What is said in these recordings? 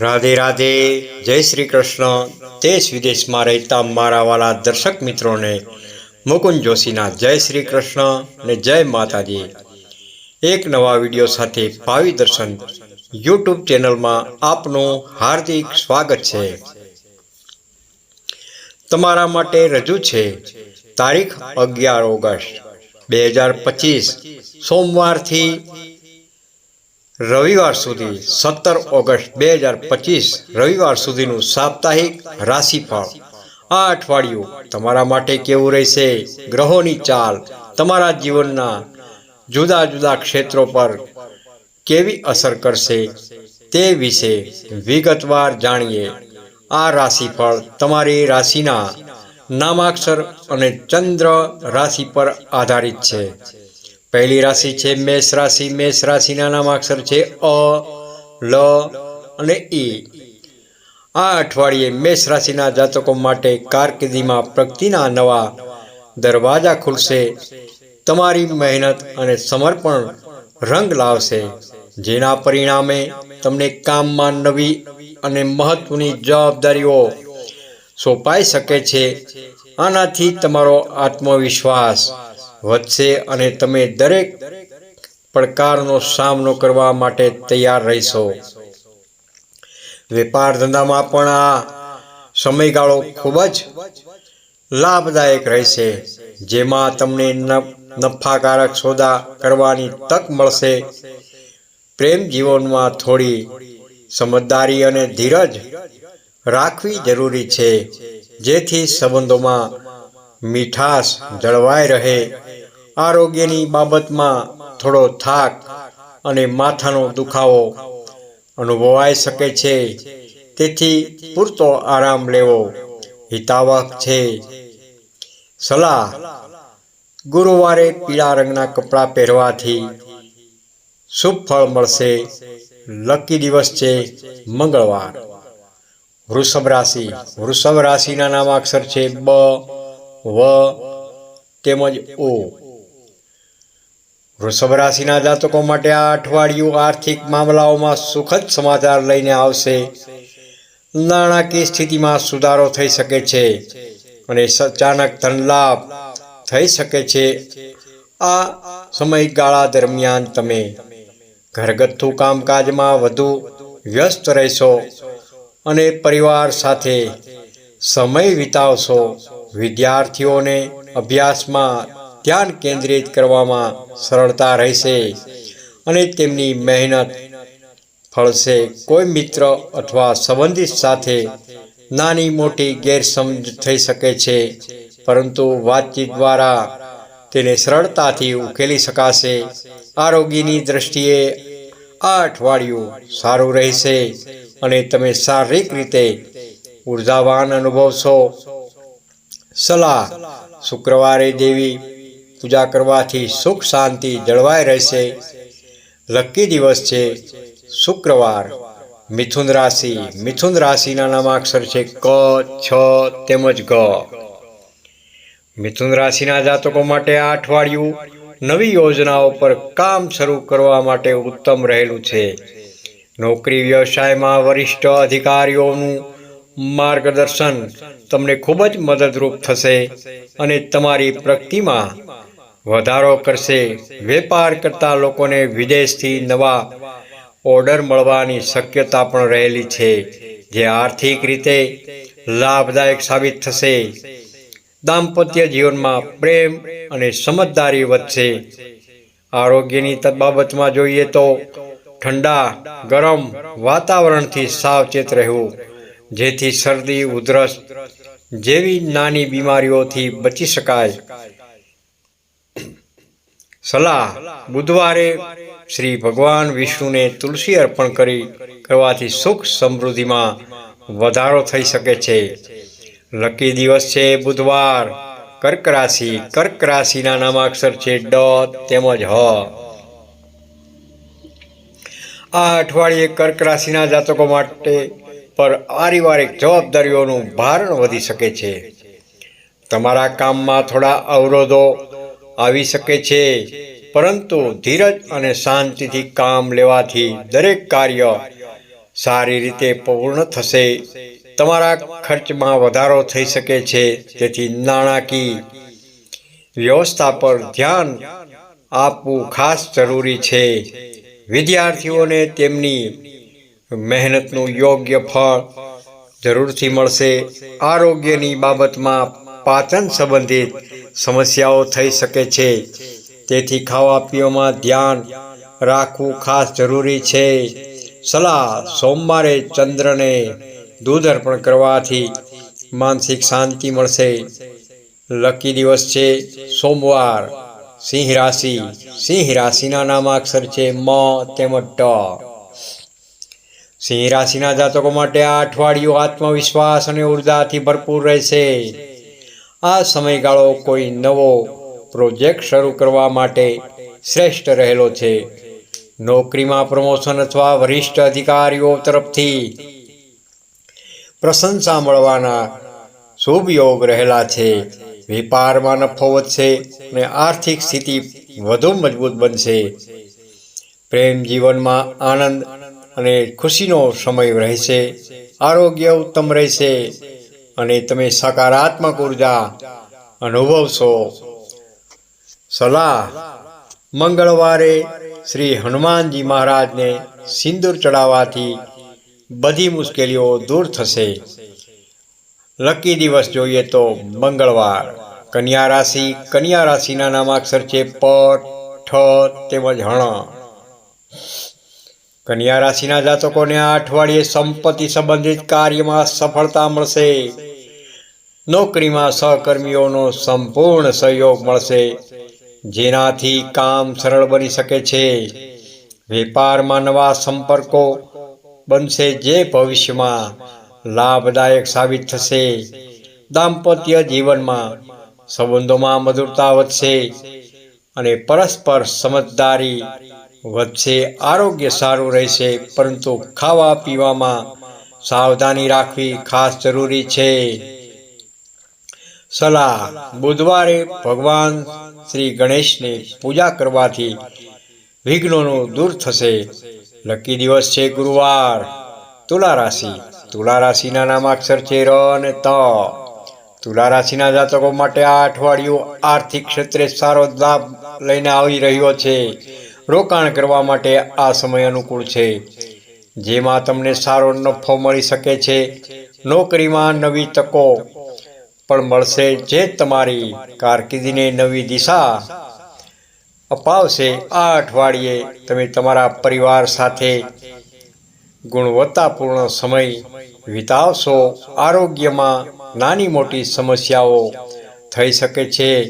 રાધે રાધે, જય શ્રી કૃષ્ણ. દેશ વિદેશમાં રહેતા મારા વાલા દર્શક મિત્રોને, મુકુંદ જોશીના જય શ્રી કૃષ્ણ અને જય માતાજી. એક નવા વીડિયો સાથે ભાવિ દર્શન યુટ્યુબ ચેનલમાં આપનું હાર્દિક સ્વાગત છે. તમારા માટે રજૂ છે, તારીખ અગિયાર ઓગસ્ટ, બે હજાર પચીસ, સોમવારથી રવિવાર સુધી સત્તર ઓગસ્ટ બે હજાર પચીસ રવિવાર સુધીનું સાપ્તાહિક રાશિફળ. આ અઠવાડિયું તમારા માટે કેવું રહેશે? ગ્રહોની ચાલ, તમારા જીવનના જુદા જુદા ક્ષેત્રો પર કેવી અસર કરશે તે વિશે વિગતવાર જાણીએ. આ રાશિફળ તમારી રાશિના નામાક્ષર અને ચંદ્ર રાશિ પર આધારિત છે. પહેલી રાશિ છે મેષ રાશિ. મેષ રાશિના નામાક્ષર છે અ, લ અને ઈ આ અઠવાડિયે મેષ રાશિના જાતકો માટે કારકિર્દીમાં પ્રગતિના નવા દરવાજા ખુલશે. તમારી મહેનત અને સમર્પણ રંગ લાવશે. જેના પરિણામે તમને કામમાં નવી અને મહત્વની જવાબદારીઓ સોંપાઈ શકે છે. આનાથી તમારો આત્મવિશ્વાસ વધશે અને તમે દરેક પડકારનો સામનો કરવા માટે તૈયાર રહેશો. વેપાર ધંધામાં પણ આ સમયગાળો ખૂબ જ લાભદાયક રહેશે, જેમાં તમને નફાકારક સોદા કરવાની તક મળશે. પ્રેમ જીવનમાં થોડી સમજદારી અને ધીરજ રાખવી જરૂરી છે, જેથી સંબંધોમાં મીઠાશ જળવાઈ રહે. આરોગ્યની બાબતમાં થોડો થાક અને માથાનો દુખાવો અનુભવાઈ શકે છે. તેથી પૂરતો આરામ લેવો હિતાવક છે. સલાહ, ગુરુવારે પીળા રંગના કપડાં પહેરવાથી શુભ ફળ મળશે. લકી દિવસ છે મંગળવાર. વૃષભ રાશિ, વૃષભ રાશિના નામાક્ષર છે બ, વ, તેમજ ઓ. વૃષભ રાશિના જાતકો માટે આ અઠવાડિયું આર્થિક મામલાઓમાં સુખદ સમાચાર લઈને આવશે. નાણાકીય સ્થિતિમાં સુધારો થઈ શકે છે અને અચાનક ધનલાભ થઈ શકે છે. આ સમયગાળા દરમિયાન તમે ઘરગથ્થુ કામકાજમાં વધુ વ્યસ્ત રહેશો અને પરિવાર સાથે સમય વિતાવશો. વિદ્યાર્થીઓને અભ્યાસમાં ધ્યાન કેન્દ્રિત કરવામાં સરળતા રહેશે અને તેમની મહેનત ફળશે. કોઈ મિત્ર અથવા સંબંધિત સાથે નાની મોટી ગેરસમજ થઈ શકે છે, પરંતુ વાતચીત દ્વારા તેને સરળતાથી ઉકેલી શકાશે. આરોગ્યની દ્રષ્ટિએ આ અઠવાડિયું સારું રહેશે અને તમે શારીરિક રીતે ઉર્જાવાન અનુભવશો. સલાહ, શુક્રવારે દેવી પૂજા કરવાથી સુખ શાંતિ જળવાઈ રહેશે. લકી દિવસ છે શુક્રવાર. મિથુન રાશિ, મિથુન રાશિના નામાક્ષર છે ક, છ, તેમજ ગ. મિથુન રાશિના જાતકો માટે આ અઠવાડિયું નવી યોજનાઓ પર કામ શરૂ કરવા માટે ઉત્તમ રહેલું છે. નોકરી વ્યવસાયમાં વરિષ્ઠ અધિકારીઓનું માર્ગદર્શન તમને ખૂબ જ મદદરૂપ થશે અને તમારી પ્રગતિમાં વધારો કરશે. વેપાર કરતા લોકોને વિદેશથી નવા ઓર્ડર મળવાની શક્યતા પણ રહેલી છે, જે આર્થિક રીતે લાભદાયક સાબિત થશે. દાંપત્ય જીવનમાં પ્રેમ અને સમજદારી વધશે. આરોગ્યની બાબતમાં જોઈએ તો ઠંડા, ગરમ વાતાવરણથી સાવચેત રહેવું, જેથી શરદી, ઉધરસ જેવી નાની બીમારીઓથી બચી શકાય. સલાહ બુધવારે શ્રી ભગવાન વિષ્ણુને તુલસી અર્પણ કરી કરવાથી સુખ સમૃદ્ધિમાં વધારો થઈ શકે છે. લકી દિવસ છે બુધવાર. કર્ક રાશિ, કર્ક રાશિના નામાક્ષર છે ડ તેમજ હ. આ અઠવાડિયે કર્ક રાશિના જાતકો માટે પર પારિવારિક જવાબદારીઓનું ભારણ વધી શકે છે. તમારા કામમાં થોડા અવરોધો આવી શકે છે. પરંતુ ધીરજ અને શાંતિથી કામ લેવાથી દરેક કાર્ય સારી રીતે પૂર્ણ થશે. તમારા ખર્ચમાં વધારો થઈ શકે છે. તેથી નાણાકીય વ્યવસ્થા પર ધ્યાન આપવું ખાસ જરૂરી છે. વિદ્યાર્થીઓને તેમની મહેનતનું યોગ્ય ફળ જરૂરથી મળશે. આરોગ્યની બાબતમાં પાચન સંબંધિત સમસ્યાઓ થઈ શકે છે. તેથી ખાવા પીવામાં ધ્યાન રાખવું ખાસ જરૂરી છે. સલાહ, સોમવારે ચંદ્રને દૂધ અર્પણ કરવાથી માનસિક શાંતિ મળશે. લકી દિવસ છે. સોમવાર, સિંહ રાશિ. સિંહ રાશિના નામાક્ષર છે મ તેમજ ટ. સિંહ રાશિના જાતકો માટે આ અઠવાડિયું આત્મવિશ્વાસ અને ઉર્જાથી ભરપૂર રહેશે. આ સમયગાળો કોઈ નવો પ્રોજેક્ટ શરૂ કરવા માટે શ્રેષ્ઠ રહેલો છે. નોકરીમાં પ્રમોશન અથવા વરિષ્ઠ અધિકારીઓ તરફથી પ્રશંસા મળવાના શુભ યોગ રહેલા છે. વેપારમાં નફો વધશે અને આર્થિક સ્થિતિ વધુ મજબૂત બનશે. પ્રેમ જીવનમાં આનંદ અને ખુશીનો સમય રહેશે. આરોગ્ય ઉત્તમ રહેશે. અને તમે સકારાત્મક ઊર્જા અનુભવશો. સલાહ. મંગળવારે શ્રી હનુમાનજી મહારાજને સિંદૂર ચડાવવાથી બધી મુશ્કેલીઓ દૂર થશે. લકી દિવસ જોઈએ તો મંગળવાર. કન્યા રાશિ, કન્યા રાશિના નામાક્ષર છે, પ, ઠ, તેમજ હણ. કન્યા રાશિના જાતકોને આ અઠવાડિયે સંપત્તિ સંબંધિત કાર્યમાં સફળતા મળશે. નોકરીમાં સહકર્મીઓનો સંપૂર્ણ સહયોગ મળશે. જેનાથી કામ સરળ બની શકે છે. વેપારમાં નવા સંપર્કો બનશે જે ભવિષ્યમાં લાભદાયક સાબિત થશે. દાંપત્ય જીવનમાં સંબંધોમાં મધુરતા વધશે અને પરસ્પર સમજદારી વધશે, આરોગ્ય સારું રહેશે, પરંતુ ખાવા પીવામાં સાવધાની રાખવી ખાસ જરૂરી છે. સલાહ, બુધવારે ભગવાન શ્રી ગણેશની પૂજા કરવાથી વિઘ્નોનું દૂર થશે. લકી દિવસ છે ગુરુવાર. તુલા રાશિ. તુલા રાશિના નામાક્ષર છે ર અને ત. તુલા રાશિના જાતકો માટે આ અઠવાડિયું આર્થિક ક્ષેત્રે સારો લાભ લઈને આવી રહ્યો છે. રોકાણ કરવા માટે આ સમય અનુકૂળ છે. જેમાં તમને સારો નફો મળી શકે છે. નોકરીમાં નવી તકો પણ મળશે. જે તમારી કારકિર્દીને નવી દિશા અપાવશે. આ અઠવાડિયે તમે તમારા પરિવાર સાથે ગુણવત્તાપૂર્ણ સમય વિતાવશો. આરોગ્યમાં નાની મોટી સમસ્યાઓ થઈ શકે છે.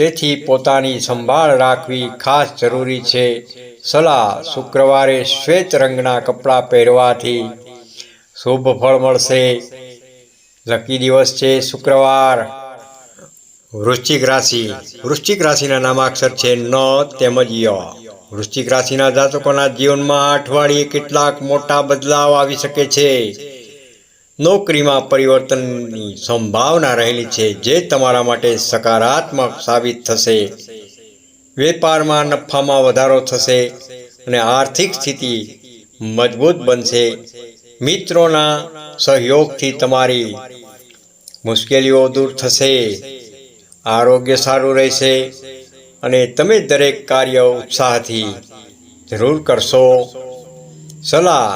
તેથી પોતાની સંભાળ રાખવી ખાસ જરૂરી છે. સલાહ, શુક્રવારે શ્વેત રંગના કપડાં પહેરવાથી શુભ ફળ મળશે. લકી દિવસ છે શુક્રવાર. વૃશ્ચિક રાશિ. વૃશ્ચિક રાશિના નામાક્ષર છે ન તેમજ ય. વૃશ્ચિક રાશિના જાતકોના જીવનમાં અઠવાડિયે કેટલાક મોટા બદલાવ આવી શકે છે. નોકરીમાં પરિવર્તનની સંભાવના રહેલી છે, જે તમારા માટે સકારાત્મક સાબિત થશે. વેપારમાં નફામાં વધારો થશે અને આર્થિક સ્થિતિ મજબૂત બનશે. મિત્રોના સહયોગથી તમારી મુશ્કેલીઓ દૂર થશે. આરોગ્ય સારું રહેશે અને તમે દરેક કાર્ય ઉત્સાહથી જરૂર કરશો. સલાહ,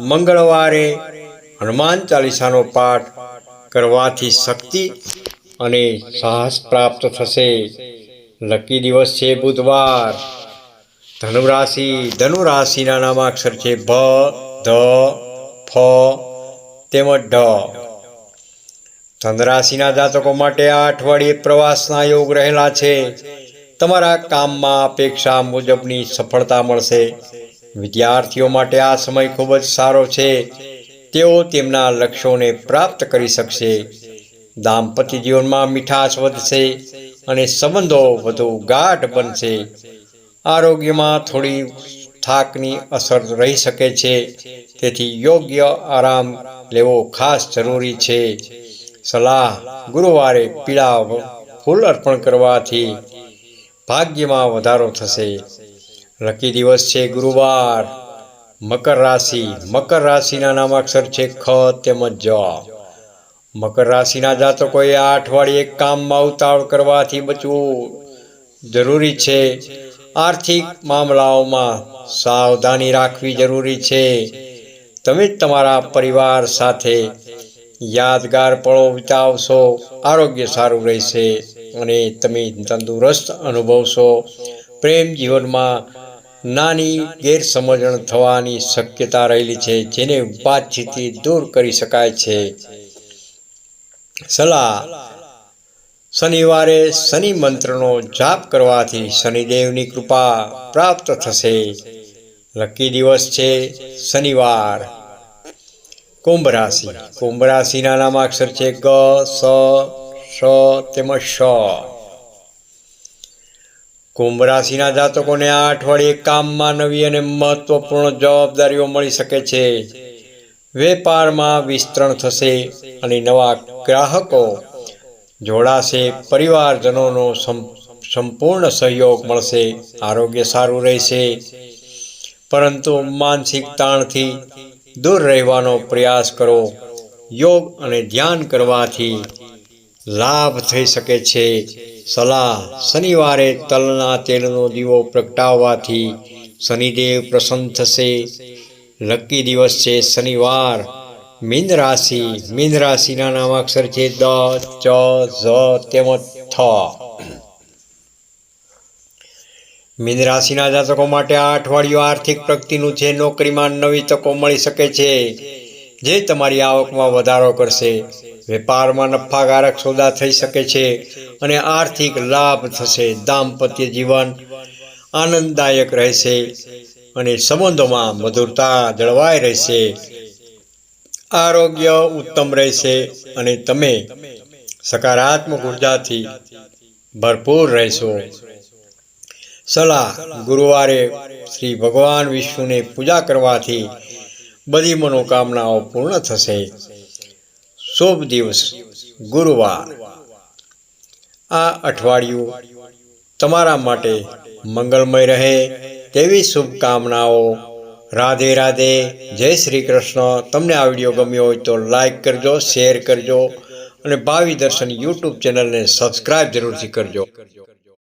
મંગળવારે હનુમાન ચાલીસાનો પાઠ કરવાથી શક્તિ અને સાહસ પ્રાપ્ત થશે. લકી દિવસ છે બુધવાર. ધનુ રાશિ ધનુ રાશિના નામાક્ષર છે ભ, ધ, ફ, તેમજ ઢ ધનરાશિના જાતકો માટે આ અઠવાડિયે પ્રવાસના યોગ રહેલા છે. તમારા કામમાં અપેક્ષા મુજબની સફળતા મળશે. વિદ્યાર્થીઓ માટે આ સમય ખૂબ જ સારો છે. તેઓ તેમના લક્ષ્યોને પ્રાપ્ત કરી શકશે. દાંપત્ય જીવનમાં મીઠાશ વધશે અને સંબંધો વધુ ગાઢ બનશે. આરોગ્યમાં થોડી થાકની અસર રહી શકે છે, તેથી યોગ્ય આરામ લેવો ખાસ જરૂરી છે. સલાહ, ગુરુવારે પીળા ફૂલ અર્પણ કરવાથી ભાગ્યમાં વધારો થશે. લકી દિવસ છે ગુરુવાર. મકર રાશિ. મકર રાશિના નામાક્ષર છે ખ તેમજ જ. મકર રાશિના જાતકોએ આ અઠવાડિયે કામમાં ઉતાવળ કરવાથી બચવું જરૂરી છે. આર્થિક મામલાઓમાં સાવધાની રાખવી જરૂરી છે. તમે જ તમારા પરિવાર સાથે યાદગાર પળો વિતાવશો, આરોગ્ય સારું રહેશે અને તમે તંદુરસ્ત અનુભવશો. પ્રેમ જીવનમાં નાની ગેરસમજણ થવાની શક્યતા રહેલી છે, જેને વાતચીતથી દૂર કરી શકાય છે. સલાહ. શનિવારે શનિ મંત્રનો જાપ કરવાથી શનિદેવની કૃપા પ્રાપ્ત થશે. લકી દિવસ છે શનિવાર. કુંભ રાશિ. કુંભ રાશિના નામાક્ષર છે ગ, સ શ તેમજ શ કુંભ રાશિના જાતકોને આ અઠવાડિયે કામમાં નવી અને મહત્વપૂર્ણ જવાબદારીઓ મળી શકે છે. વેપારમાં વિસ્તરણ થશે અને નવા ગ્રાહકો જોડાશે, પરિવારજનોનો સંપૂર્ણ સહયોગ મળશે, આરોગ્ય સારું રહેશે. પરંતુ માનસિક તાણથી દૂર રહેવાનો પ્રયાસ કરો. યોગ અને ધ્યાન કરવાથી લાભ થઈ શકે છે. સલાહ. શનિવારે તલના તેલનો દીવો પ્રગટાવવાથી શનિદેવ પ્રસન્ન થશે. લકી દિવસ છે શનિવાર. મીન રાશિ. મીન રાશિના નામાક્ષર છે દ, ચ, ઝ, તેમજ થ. મીન રાશિના જાતકો માટે આ અઠવાડિયું આર્થિક પ્રગતિનું છે. નોકરીમાં નવી તકો મળી શકે છે. જે તમારી આવકમાં વધારો કરશે. વેપારમાં નફાકારક સોદા થઈ શકે છે અને આર્થિક લાભ થશે. દાંપત્ય જીવન આનંદદાયક રહેશે અને સંબંધોમાં મધુરતા જળવાઈ રહેશે. આરોગ્ય ઉત્તમ રહેશે અને તમે સકારાત્મક ઉર્જાથી ભરપૂર રહેશો. સલાહ, ગુરુવારે શ્રી ભગવાન વિષ્ણુને પૂજા કરવાથી બધી મનોકામનાઓ પૂર્ણ થશે. શુભ દિવસ, ગુરુવાર. આ અઠવાડિયું તમારા માટે મંગલમય રહે તેવી શુભકામનાઓ. રાધે રાધે, જય શ્રી કૃષ્ણ. તમને આ વીડિયો ગમ્યો હોય તો લાઈક કરજો, શેર કરજો અને ભાવિ દર્શન યુટ્યુબ ચેનલને સબસ્ક્રાઈબ જરૂરથી કરજો.